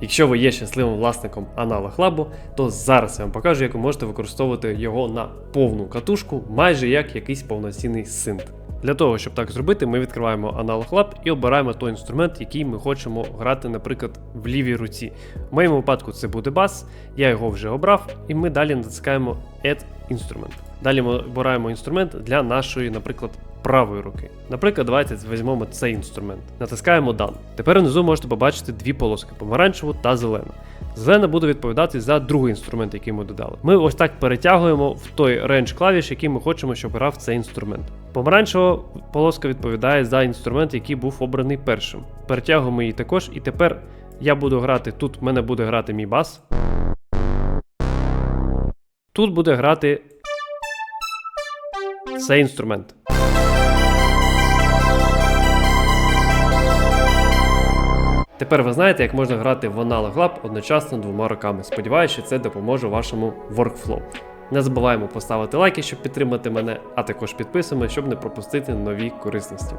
Якщо ви є щасливим власником аналог лабу, то зараз я вам покажу, як ви можете використовувати його на повну катушку, майже як якийсь повноцінний синт. Для того, щоб так зробити, ми відкриваємо Analog Lab і обираємо той інструмент, який ми хочемо грати, наприклад, в лівій руці. В моєму випадку це буде бас, я його вже обрав, і ми далі натискаємо Add Instrument. Далі ми обираємо інструмент для нашої, наприклад, правої руки. Наприклад, давайте візьмемо цей інструмент. Натискаємо Done. Тепер внизу можете побачити дві полоски: помаранчеву та зелену. Зелена буде відповідати за другий інструмент, який ми додали. Ми ось так перетягуємо в той рейндж клавіш, який ми хочемо, щоб грав цей інструмент. Помаранчева полоска відповідає за інструмент, який був обраний першим. Перетягуємо її також, і тепер я буду грати тут. В мене буде грати мій бас. Тут буде грати цей інструмент. Тепер ви знаєте, як можна грати в Analog Lab одночасно двома руками. Сподіваюся, що це допоможе вашому workflow. Не забуваємо поставити лайки, щоб підтримати мене, а також підписуємо, щоб не пропустити нові корисності.